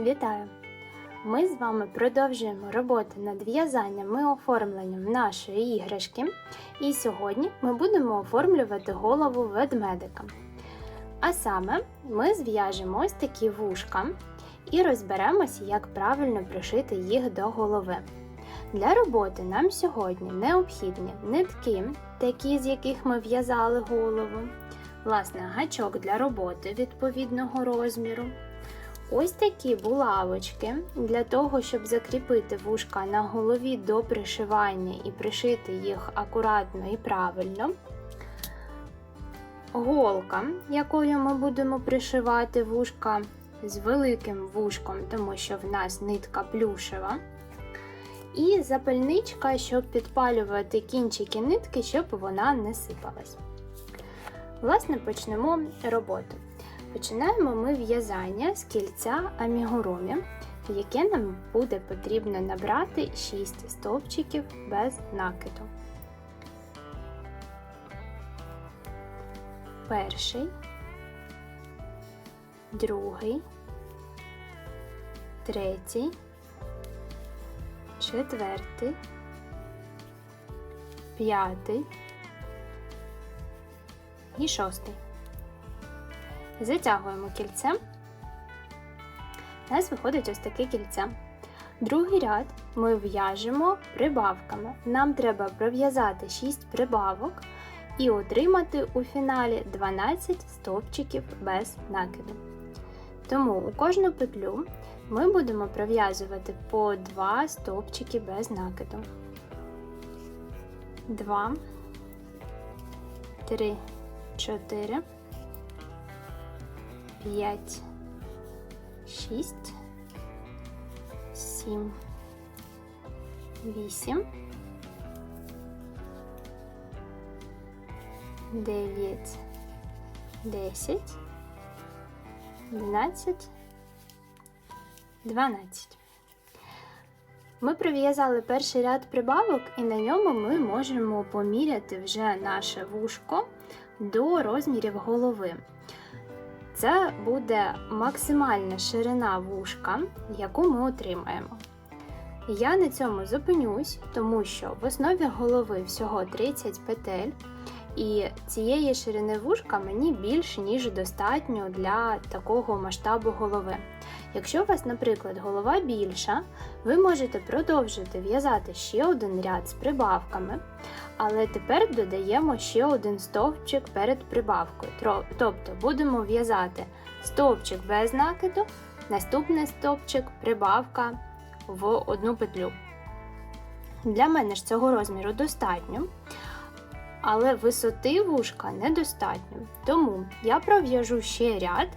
Вітаю! Ми з вами продовжуємо роботу над в'язанням і оформленням нашої іграшки. І сьогодні ми будемо оформлювати голову ведмедика. А саме ми зв'яжемо ось такі вушка і розберемося, як правильно пришити їх до голови. Для роботи нам сьогодні необхідні нитки, такі з яких ми в'язали голову, власне, гачок для роботи відповідного розміру. Ось такі булавочки для того, щоб закріпити вушка на голові до пришивання і пришити їх акуратно і правильно. Голка, якою ми будемо пришивати вушка з великим вушком, тому що в нас нитка плюшева. І запальничка, щоб підпалювати кінчики нитки, щоб вона не сипалась. Власне, почнемо роботу. Починаємо ми в'язання з кільця амігурумі, яке нам буде потрібно набрати 6 стовпчиків без накиду. Перший, другий, третій, четвертий, п'ятий і шостий. Затягуємо кільце. У нас виходить ось таке кільце. Другий ряд ми в'яжемо прибавками. Нам треба пров'язати 6 прибавок і отримати у фіналі 12 стовпчиків без накиду. Тому у кожну петлю ми будемо пров'язувати по 2 стовпчики без накиду. 2, 3, 4. 5, 6, 7, 8, 9, 10, 11, 12. Ми прив'язали перший ряд прибавок, і на ньому ми можемо поміряти вже наше вушко до розмірів голови. Це буде максимальна ширина вушка, яку ми отримаємо. Я на цьому зупинюсь, тому що в основі голови всього 30 петель, і цієї ширини вушка мені більш ніж достатньо для такого масштабу голови. Якщо у вас, наприклад, голова більша, ви можете продовжити в'язати ще один ряд з прибавками, але тепер додаємо ще один стовпчик перед прибавкою. Тобто будемо в'язати стовпчик без накиду, наступний стовпчик прибавка в одну петлю. Для мене ж цього розміру достатньо, але висоти вушка недостатньо. Тому я пров'яжу ще ряд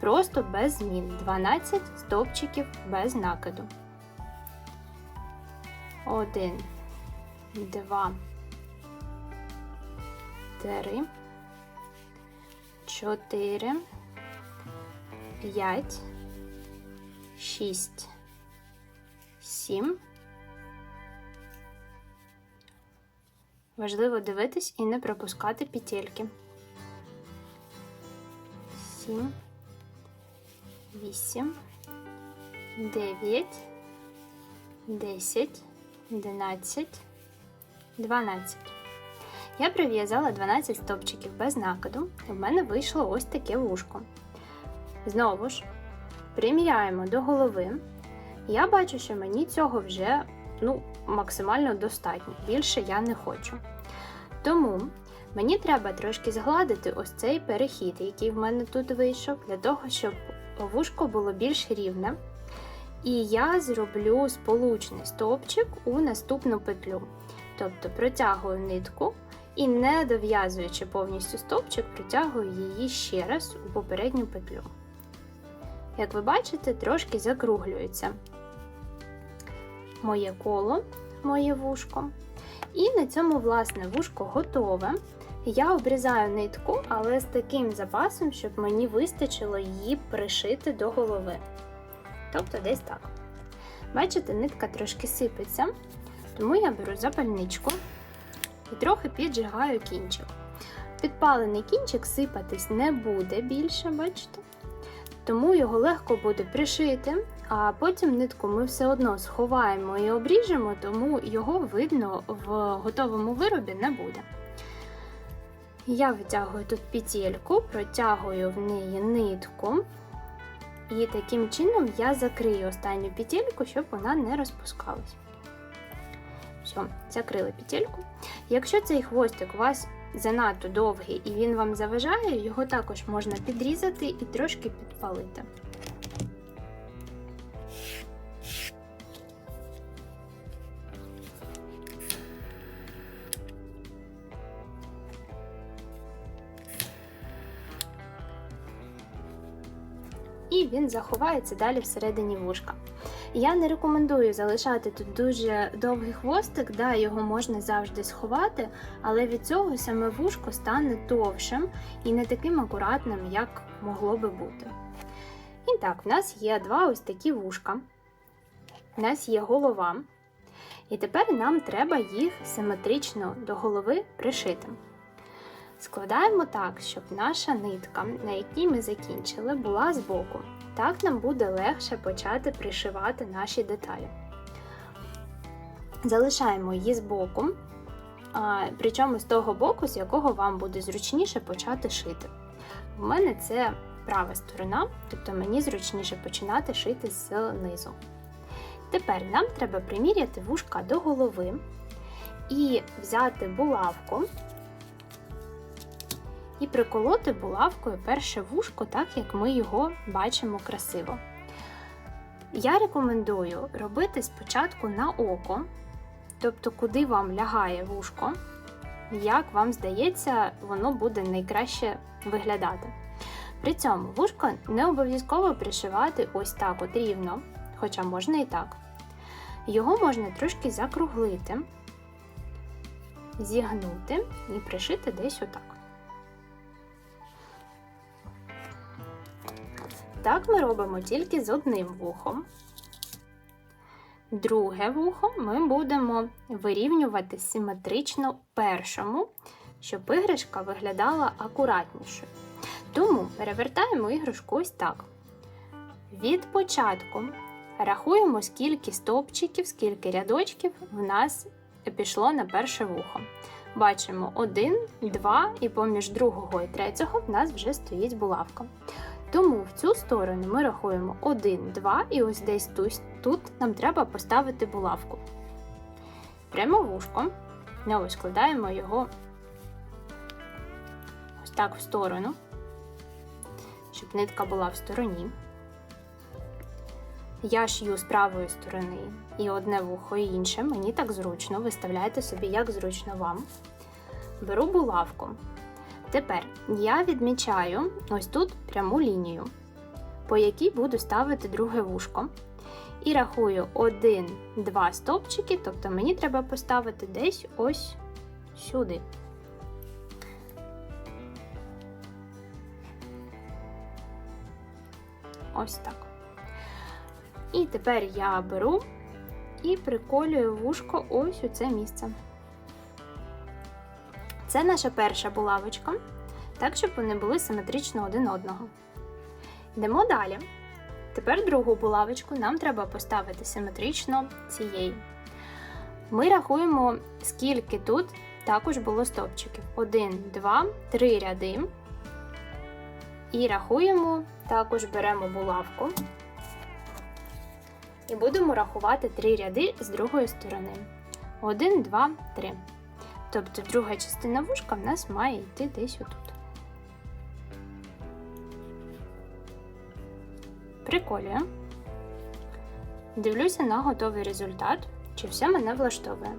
просто без змін 12 стовпчиків без накиду. 1, 2, 3, 4, 5, 6, 7. Важливо дивитись і не пропускати петельки. 7, 8, 9, 10, 11, 12. Я прив'язала 12 стопчиків без накиду, і в мене вийшло ось таке вушко. Знову ж, приміряємо до голови. Я бачу, що мені цього вже ну, максимально достатньо. Більше я не хочу. Тому мені треба трошки згладити ось цей перехід, який в мене тут вийшов, для того, щоб вушко було більш рівне. І я зроблю сполучний стовпчик у наступну петлю. Тобто протягую нитку і, не дов'язуючи повністю стовпчик, протягую її ще раз у попередню петлю. Як ви бачите, трошки закруглюється моє коло, моє вушко. І на цьому, власне, вушко готове. Я обрізаю нитку, але з таким запасом, щоб мені вистачило її пришити до голови. Тобто десь так. Бачите, нитка трошки сипеться, тому я беру запальничку і трохи піджигаю кінчик. Підпалений кінчик сипатись не буде більше, бачите? Тому його легко буде пришити, а потім нитку ми все одно сховаємо і обріжемо, тому його видно в готовому виробі не буде. Я витягую тут петельку, протягую в неї нитку, і таким чином я закрию останню петельку, щоб вона не розпускалась. Все, закрили петельку. Якщо цей хвостик у вас занадто довгий і він вам заважає, його також можна підрізати і трошки підпалити. І він заховається далі всередині вушка. Я не рекомендую залишати тут дуже довгий хвостик, да, його можна завжди сховати, але від цього саме вушко стане товшим і не таким акуратним, як могло би бути. І так, в нас є два ось такі вушка, у нас є голова, і тепер нам треба їх симетрично до голови пришити. Складаємо так, щоб наша нитка, на якій ми закінчили, була збоку. Так нам буде легше почати пришивати наші деталі. Залишаємо її збоку, причому з того боку, з якого вам буде зручніше почати шити. У мене це права сторона, тобто мені зручніше починати шити з низу. Тепер нам треба приміряти вушка до голови і взяти булавку і приколоти булавкою перше вушко, так як ми його бачимо красиво. Я рекомендую робити спочатку на око, тобто, куди вам лягає вушко, як вам здається, воно буде найкраще виглядати. При цьому вушко не обов'язково пришивати ось так от рівно, хоча можна і так. Його можна трошки закруглити, зігнути і пришити десь отак. Так ми робимо тільки з одним вухом. Друге вухо ми будемо вирівнювати симетрично першому, щоб іграшка виглядала акуратнішою. Тому перевертаємо іграшку ось так. Від початку рахуємо, скільки стовпчиків, скільки рядочків в нас пішло на перше вухо. Бачимо 1, 2, і поміж другого і третього в нас вже стоїть булавка. Тому в цю сторону ми рахуємо 1, 2 і ось десь тут, тут нам треба поставити булавку. Прямо вушко, знову складаємо його ось так в сторону, щоб нитка була в стороні. Я шью з правої сторони і одне вухо, і інше. Мені так зручно. Виставляйте собі, як зручно вам. Беру булавку. Тепер я відмічаю ось тут пряму лінію, по якій буду ставити друге вушко. І рахую 1-2 стовпчики, тобто мені треба поставити десь ось сюди. Ось так. І тепер я беру і приколюю вушко ось у це місце. Це наша перша булавочка, так, щоб вони були симетрично один одного. Йдемо далі. Тепер другу булавочку нам треба поставити симетрично цієї. Ми рахуємо, скільки тут також було стовпчиків. 1, 2, 3 ряди. І рахуємо, також беремо булавку. І будемо рахувати 3 ряди з другої сторони. 1, 2, 3. Тобто друга частина вушка в нас має йти десь отут. Приколюю. Дивлюся на готовий результат, чи все мене влаштовує.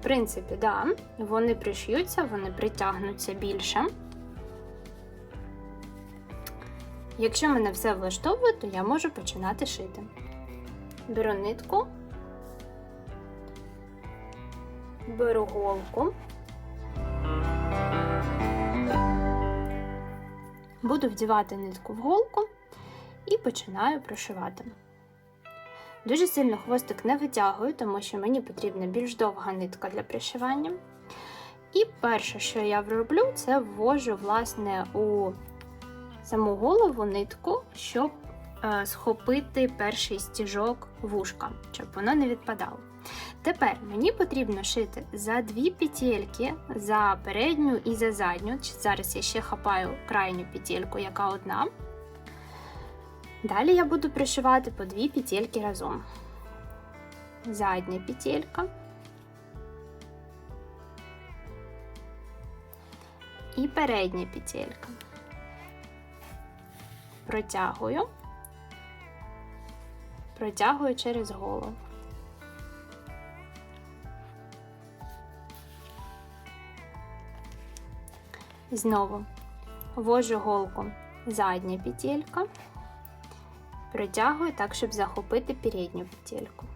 В принципі, да, вони приш'ються, вони притягнуться більше. Якщо мене все влаштовує, то я можу починати шити. Беру нитку беру голку, буду вдівати нитку в голку і починаю прошивати. Дуже сильно хвостик не витягую, тому що мені потрібна більш довга нитка для пришивання. І перше, що я роблю, це ввожу власне, у саму голову нитку, щоб е, схопити перший стіжок вушка, щоб воно не відпадало. Тепер мені потрібно шити за дві петельки за передню і за задню. Зараз я ще хапаю крайню петельку, яка одна. Далі я буду пришивати по дві петельки разом. Задня петелька. І передня петелька. Протягую, протягую через голову. Знову ввожу голку задня петелька, протягую так, щоб захопити передню петельку.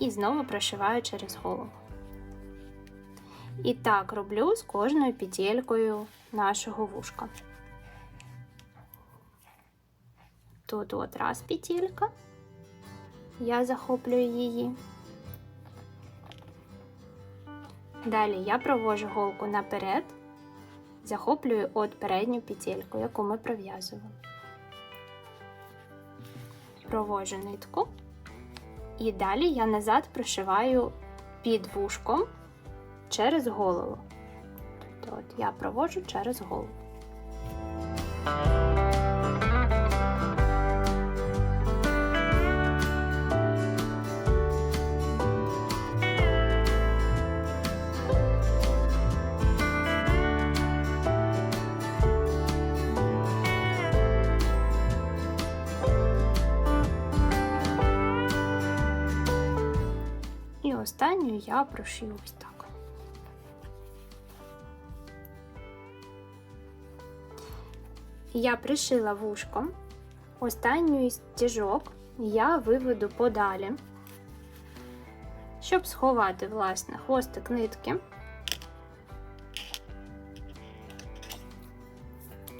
І знову прошиваю через голову. І так роблю з кожною петелькою нашого вушка. Тут от раз петелька, я захоплюю її. Далі я провожу голку наперед, захоплюю от передню петельку, яку ми пров'язували. Провожу нитку. І далі я назад прошиваю під вушком через голову. Тобто от я проводжу через голову. Останню я прошию ось так. Я пришила вушком. Останній стіжок я виведу подалі, щоб сховати, власне, хвостик нитки.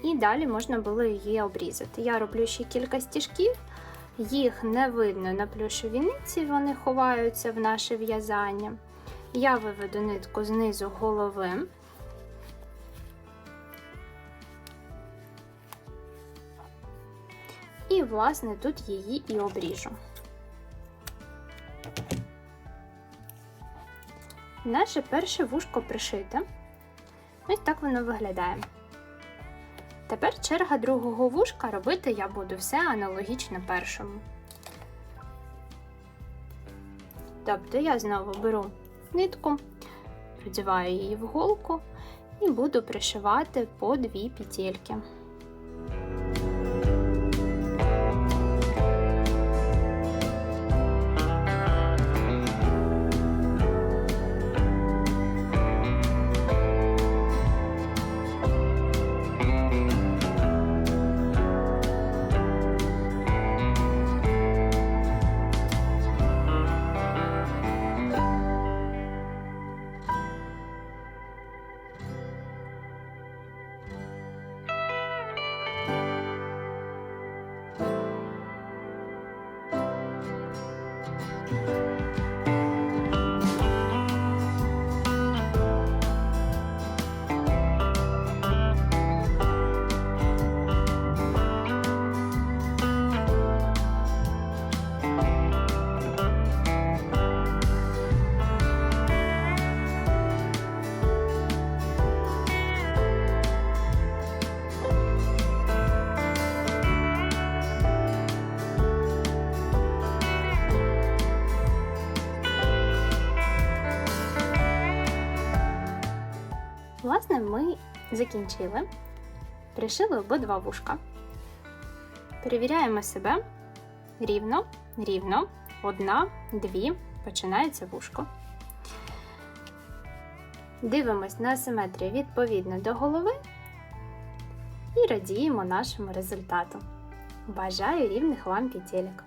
І далі можна було її обрізати. Я роблю ще кілька стіжків. Їх не видно на плюшевій нитці, вони ховаються в наше в'язання. Я виведу нитку знизу голови. І, власне, тут її і обріжу. Наше перше вушко пришите. Ось так воно виглядає. Тепер черга другого вушка робити я буду все аналогічно першому. Тобто я знову беру нитку, продіваю її в голку і буду пришивати по дві петельки. Власне, ми закінчили. Пришили обидва вушка. Перевіряємо себе рівно, рівно, одна, дві, починається вушко. Дивимось на симетрію відповідно до голови і радіємо нашому результату. Бажаю рівних вам петелек!